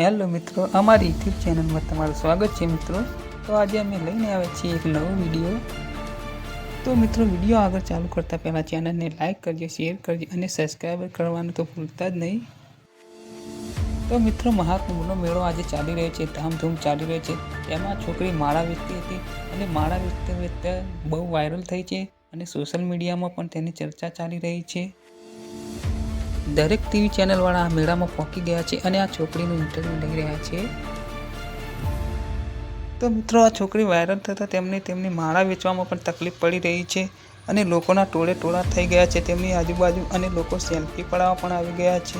Hello મિત્રો, અમારી YouTube ચેનલમાં તમારું સ્વાગત છે મિત્રો. તો આજે અમે લઈને આવ્યા છીએ એક નવો વીડિયો. તો મિત્રો, વીડિયો આગળ ચાલુ કરતાં પહેલાં ચેનલને લાઇક કરજો, શેર કરજો અને સબસ્ક્રાઈબ કરવાનું તો ભૂલતા જ નહીં. તો મિત્રો મહાકુંભનો મેળો આજે ચાલી રહ્યો છે, ધામધૂમ ચાલી રહ્યો છે. તેમાં છોકરી માળા વેચતી હતી અને માળા વેચતા વેચતા બહુ વાયરલ થઈ છે અને સોશિયલ મીડિયામાં પણ તેની ચર્ચા ચાલી રહી છે. દરેક ટીવી ચેનલવાળા આ મેળામાં પહોંચી ગયા છે અને આ છોકરીનું ઇન્ટરવ્યૂ લઈ રહ્યા છે. તો મિત્રો, આ છોકરી વાયરલ થતાં તેમને તેમની માળા વેચવામાં પણ તકલીફ પડી રહી છે અને લોકોના ટોળે ટોળા થઈ ગયા છે. તેમની આજુબાજુ અને લોકો સેલ્ફી પડાવવા પણ આવી ગયા છે.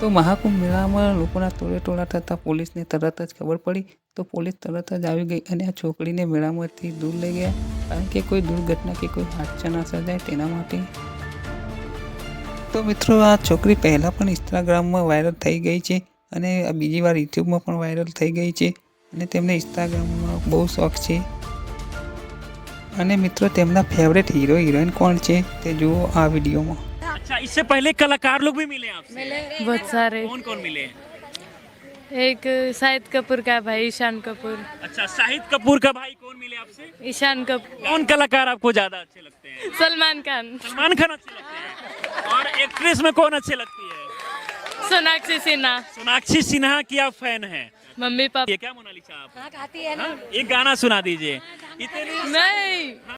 તો મહાકુંભ મેળામાં લોકોના ટોળે ટોળા થતાં પોલીસને તરત જ ખબર પડી. તો પોલીસ તરત જ આવી ગઈ અને આ છોકરીને મેળામાંથી દૂર લઈ ગયા. કારણ કે કોઈ દુર્ઘટના કે કોઈ હાદસા ના સર્જાય તેના માટે તો મિત્રો આ છોકરી પહેલાં પણ ઇન્સ્ટાગ્રામમાં વાયરલ થઈ ગઈ છે અને આ બીજી વાર યુટ્યુબમાં પણ વાયરલ થઈ ગઈ છે અને તેમને ઇન્સ્ટાગ્રામમાં બહુ શોખ છે અને મિત્રો તેમના ફેવરેટ હીરો હિરોઈન કોણ છે તે જુઓ આ વિડીયોમાં अच्छा इससे पहले कलाकार लोग भी मिले आपसे बहुत सारे कौन कौन मिले एक शाहिद कपूर का भाई ईशान कपूर अच्छा शाहिद कपूर का भाई कौन मिले आपसे ईशान कपूर कौन कलाकार आपको ज्यादा अच्छे लगते हैं सलमान खान सलमान खान अच्छे लगते हैं और एक्ट्रेस में कौन अच्छी लगती है? सोनाक्षी सिन्हा। सोनाक्षी सिन्हा की आप फ़ैन है। मम्मी पापा ये क्या मोनालिसा आप? हाँ, एक गाना सुना दीजिए। इतनी नहीं।